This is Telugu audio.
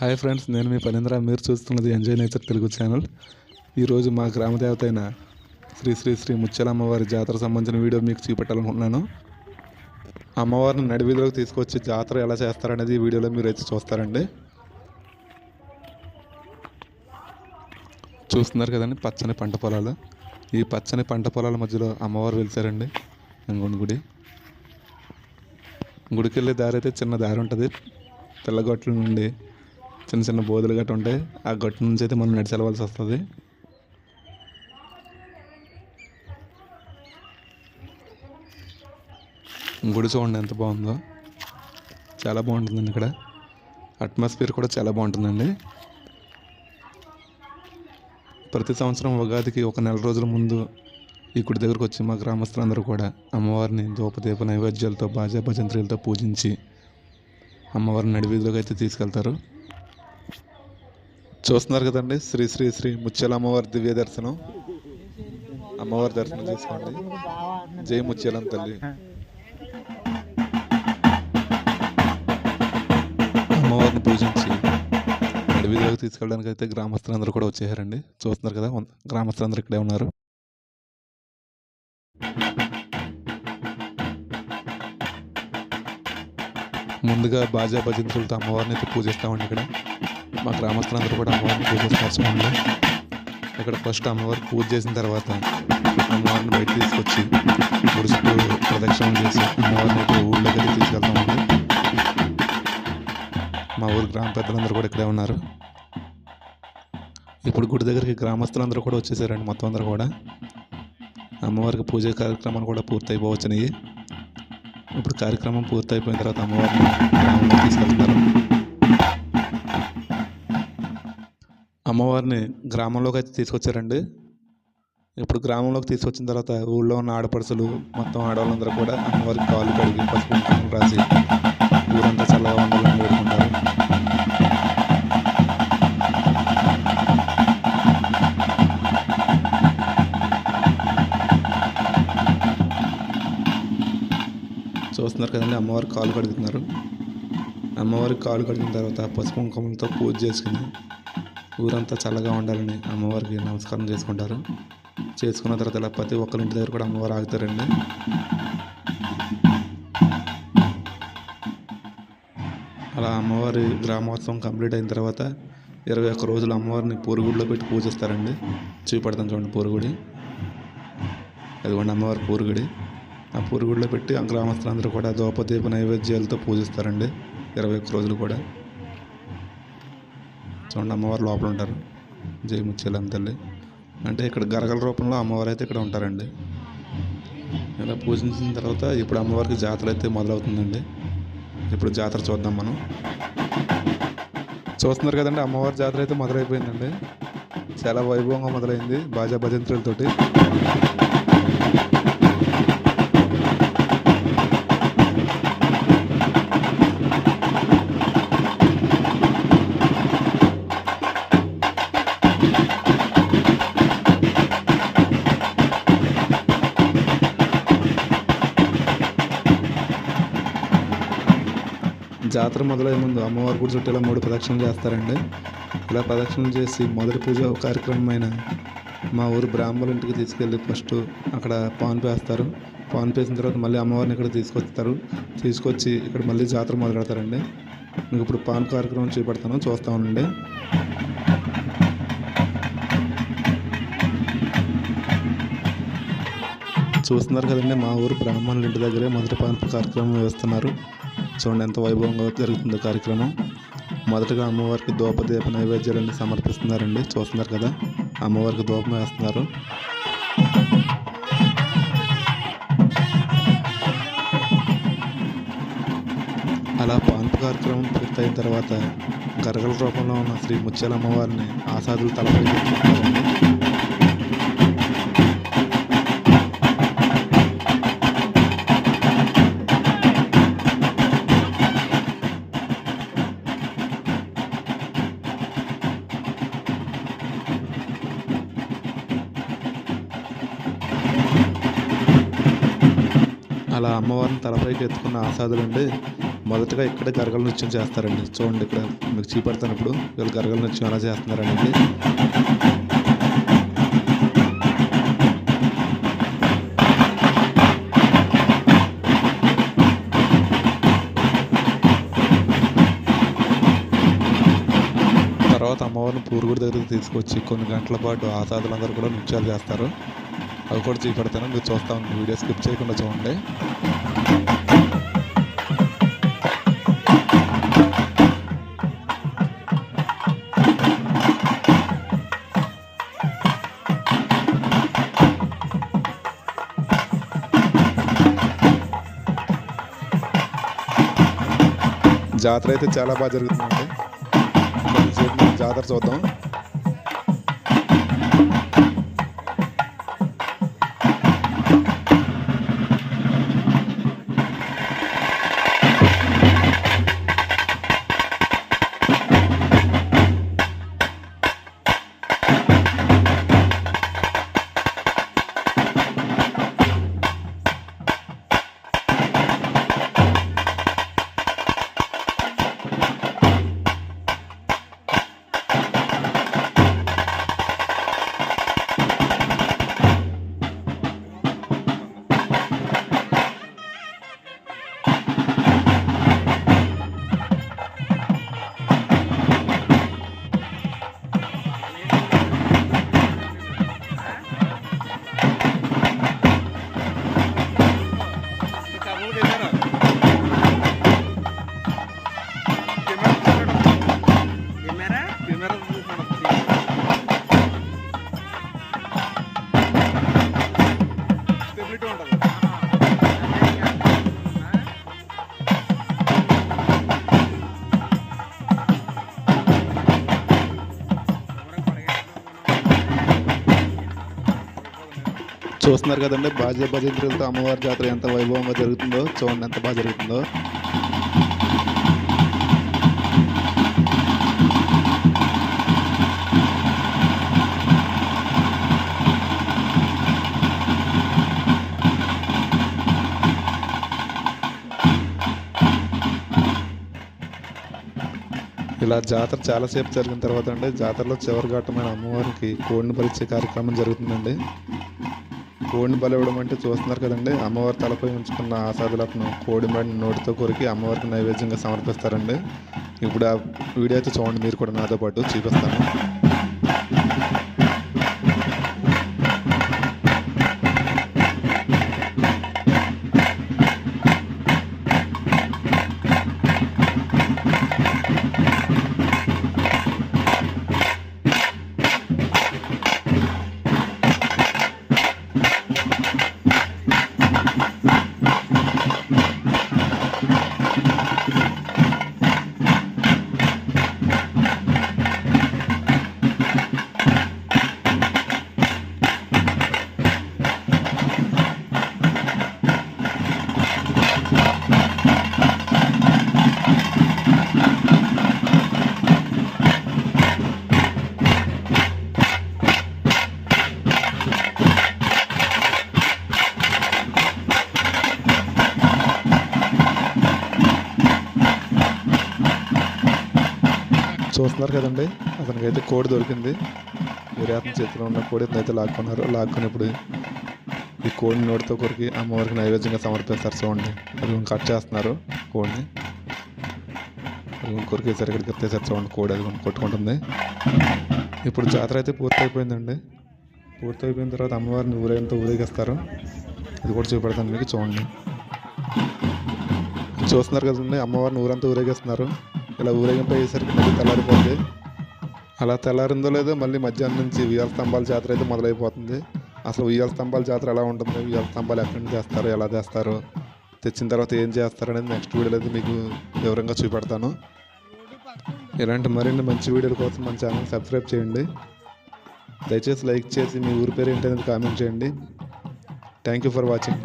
హాయ్ ఫ్రెండ్స్ నేను మీ పనేంద్ర. మీరు చూస్తున్నది ఎంజాయ్ నేచర్ తెలుగు ఛానల్ ఈరోజు మా గ్రామ దేవత అయిన శ్రీ శ్రీ శ్రీ ముత్యాల అమ్మవారి జాతర సంబంధించిన వీడియో మీకు చూపెట్టాలనుకుంటున్నాను. అమ్మవారిని నడివీధిలోకి తీసుకొచ్చి జాతర ఎలా చేస్తారనేది ఈ వీడియోలో మీరు అయితే చూస్తారండి. చూస్తున్నారు కదండి పచ్చని పంట పొలాలు. ఈ పచ్చని పంట పొలాల మధ్యలో అమ్మవారు వెళ్తారండి ఇంకొండి గుడి. గుడికి వెళ్ళే దారి అయితే చిన్న దారి ఉంటుంది. తెల్లగొట్ల నుండి చిన్న చిన్న బోధులు గట్ట ఉంటాయి. ఆ గట్టు నుంచి అయితే మనం నడిచెళ్ళవలసి వస్తుంది. గుడి చూడండి ఎంత బాగుందో. చాలా బాగుంటుందండి ఇక్కడ. అట్మాస్ఫియర్ కూడా చాలా బాగుంటుందండి. ప్రతి సంవత్సరం ఉగాదికి ఒక నెల రోజుల ముందు ఈ గుడి దగ్గరకు వచ్చి మా గ్రామస్తులందరూ కూడా అమ్మవారిని దూపదీప నైవేద్యాలతో బాజా భజంత్రులతో పూజించి అమ్మవారిని నడివీధిలోకి అయితే తీసుకెళ్తారు. చూస్తున్నారు కదండి. శ్రీ శ్రీ శ్రీ ముత్యాల అమ్మవారి దివ్య దర్శనం. అమ్మవారి దర్శనం చేసుకోండి. జై ముత్యాలం తల్లి. అమ్మవారిని పూజించి అడవిలోకి తీసుకెళ్ళడానికి అయితే గ్రామస్తులందరూ కూడా వచ్చేసారండి. చూస్తున్నారు కదా గ్రామస్తులందరూ ఇక్కడే ఉన్నారు. ముందుగా బాజా భజంతులతో అమ్మవారిని అయితే పూజిస్తామండి ఇక్కడ. మా గ్రామస్తులందరూ కూడా అమ్మవారిని పూజిస్తామండి ఇక్కడ ఫస్ట్ అమ్మవారికి పూజ చేసిన తర్వాత అమ్మవారిని బయట తీసుకొచ్చి గుడి ప్రదక్షిణం చేసి అమ్మవారిని అయితే ఊళ్ళోకి తీసుకెళ్తామండి. మా ఊరు గ్రామ పెద్దలందరూ కూడా ఇక్కడే ఉన్నారు. ఇప్పుడు గుడి దగ్గరికి గ్రామస్తులందరూ కూడా వచ్చేసారండి మొత్తం అందరూ కూడా. అమ్మవారికి పూజ కార్యక్రమాలు కూడా పూర్తయిపోవచ్చినాయి ఇప్పుడు కార్యక్రమం పూర్తయిపోయిన తర్వాత అమ్మవారిని తీసుకెళ్తున్నారు అమ్మవారిని గ్రామంలోకి అయితే తీసుకొచ్చారండి. ఇప్పుడు గ్రామంలోకి తీసుకొచ్చిన తర్వాత ఊళ్ళో ఉన్న ఆడపడుచులు మొత్తం ఆడవాళ్ళందరూ కూడా అమ్మవారికి కాలు కడిగి పసుపు రాసి ఊరంతా చల్లగా ఉండాలని వేడుకుంటారు. చూస్తున్నారు కదండి అమ్మవారికి కాలు కడుగుతున్నారు. అమ్మవారికి కాలు కడిగిన తర్వాత పసుపు కుంకుమలతో పూజ చేసుకుని ఊరంతా చల్లగా ఉండాలని అమ్మవారికి నమస్కారం చేసుకుంటారు. చేసుకున్న తర్వాత ఇలా ప్రతి ఒక్కరి ఇంటి దగ్గర కూడా అమ్మవారు ఆగుతారండి. అలా అమ్మవారి గ్రామోత్సవం కంప్లీట్ అయిన తర్వాత ఇరవై ఒక్క రోజులు అమ్మవారిని పూరుగుడిలో పెట్టి పూజిస్తారండి. చూపెడతాను చూడండి పూరుగుడి. అదిగోండి అమ్మవారి పూరుగుడి. ఆ పూరుగుడిలో పెట్టి ఆ గ్రామస్తులందరూ కూడా దోపదీప నైవేద్యాలతో పూజిస్తారండి. ఇరవై ఒక్క రోజులు కూడా. చూడండి అమ్మవారు లోపల ఉంటారు. జై తల్లి. అంటే ఇక్కడ గరగల రూపంలో అమ్మవారు అయితే ఇక్కడ ఉంటారండి. ఇలా పూజించిన తర్వాత ఇప్పుడు అమ్మవారికి జాతర అయితే మొదలవుతుందండి. ఇప్పుడు జాతర చూద్దాం మనం. చూస్తున్నారు కదండి అమ్మవారి జాతర అయితే మొదలైపోయిందండి. చాలా వైభవంగా మొదలైంది బాజా భజంత్రులతోటి. జాతర మొదలయ్యే ముందు అమ్మవారి గుడి చుట్టూ ఇలా మూడు ప్రదక్షిణలు చేస్తారండి. ఇలా ప్రదక్షిణలు చేసి మొదటి పూజ కార్యక్రమమైన మా ఊరు బ్రాహ్మణుల ఇంటికి తీసుకెళ్ళి ఫస్ట్ అక్కడ పాన్ పేస్తారు. పాన్ పేసిన తర్వాత మళ్ళీ అమ్మవారిని ఇక్కడ తీసుకొస్తారు. తీసుకొచ్చి ఇక్కడ మళ్ళీ జాతర మొదలు పెడతారండి మీకు ఇప్పుడు పాన్ కార్యక్రమం చేపడతాను. చూస్తా ఉండండి. చూస్తున్నారు కదండి మా ఊరు బ్రాహ్మణుల ఇంటి దగ్గరే మొదటి పాన్ కార్యక్రమం వేస్తున్నారు. చూడండి ఎంత వైభవంగా జరుగుతుందో కార్యక్రమం. మొదటగా అమ్మవారికి దూపదీప నైవేద్యాలన్నీ సమర్పిస్తున్నారండి. చూస్తున్నారు కదా అమ్మవారికి దూపం వేస్తున్నారు. అలా పాన్పు కార్యక్రమం పూర్తయిన తర్వాత గరగల రూపంలో ఉన్న శ్రీ ముత్యాల అమ్మవారిని ఆసాదులు తలపై అలా అమ్మవారిని తలపైకి ఎత్తుకున్న ఆసాదులండి మొదటగా ఇక్కడ గరగల నృత్యం చేస్తారండి. చూడండి ఇక్కడ మీకు చూపెడతాను ఇప్పుడు. వీళ్ళు గరగల నృత్యం ఎలా చేస్తున్నారనేది తర్వాత అమ్మవారిని పూరుగుడి దగ్గరికి తీసుకొచ్చి కొన్ని గంటల పాటు ఆసాదులందరూ కూడా నృత్యాలు చేస్తారు. అవి కూడా చూపెడతాను. మీరు చూస్తా. ఉండండి వీడియో స్కిప్ చేయకుండా చూడండి. జాతర అయితే చాలా బాగా జరుగుతుందండి. జాతర చూద్దాం. చూస్తున్నారు కదండి బాజ భజంత్రులతో అమ్మవారి జాతర ఎంత వైభవంగా జరుగుతుందో చూడండి ఎంత బాగా జరుగుతుందో. ఇలా జాతర చాలాసేపు జరిగిన తర్వాత అండి జాతరలో చివరి ఘట్టమైన అమ్మవారికి కోడిని పరీక్ష కార్యక్రమం జరుగుతుందండి. కోడిని బలవడం ఇవ్వడం అంటే చూస్తున్నారు కదండి. అమ్మవారి తలపై ఉంచుకున్న ఆసాదులను కోడి మడిని నోటితో కొరికి అమ్మవారికి నైవేద్యంగా సమర్పిస్తారండి. ఇప్పుడు ఆ వీడియో అయితే చూడండి మీరు కూడా నాతో పాటు చూపిస్తాను. చూస్తున్నారు కదండి. అతనికి అయితే కోడి దొరికింది. వేరే అతని చేతిలో ఉన్న కోడి అయితే లాక్కున్నారు. లాక్కుని ఇప్పుడు ఈ కోడిని నోటితో కొరికి అమ్మవారికి నైవేద్యంగా సమర్పిస్తారు చూడండి. అది కట్ చేస్తున్నారు కోడిని. అది కొరికేసరికి ఇక్కడికి ఎత్తేసారు చూడండి కోడి అది కొట్టుకుంటుంది. ఇప్పుడు జాతర అయితే పూర్తయిపోయిందండి. పూర్తయిపోయిన తర్వాత అమ్మవారిని ఊరేగంతో ఊరేగిస్తారు. అది కూడా చూపెడతాను మీకు చూడండి. చూస్తున్నారు కదండి అమ్మవారిని ఊరంతా ఊరేగిస్తున్నారు. ఇలా ఊరేగింపు అయ్యేసరికి మళ్ళీ తెల్లారిపోతుంది అలా తెల్లారిందో లేదో మళ్ళీ మధ్యాహ్నం నుంచి ఉయ్యాల స్తంభాల జాతర అయితే మొదలైపోతుంది. అసలు ఉయ్యాల స్తంభాల జాతర ఎలా ఉంటుంది? ఉయ్యాల స్తంభాలు ఎక్కడి నుంచి చేస్తారు ఎలా చేస్తారు తెచ్చిన తర్వాత ఏం చేస్తారు అనేది నెక్స్ట్ వీడియోలో అయితే మీకు వివరంగా చూపెడతాను. ఇలాంటి మరిన్ని మంచి వీడియోల కోసం మన ఛానల్ సబ్స్క్రైబ్ చేయండి. దయచేసి లైక్ చేసి మీ ఊరి పేరు ఏంటనేది కామెంట్ చేయండి. Thank you for watching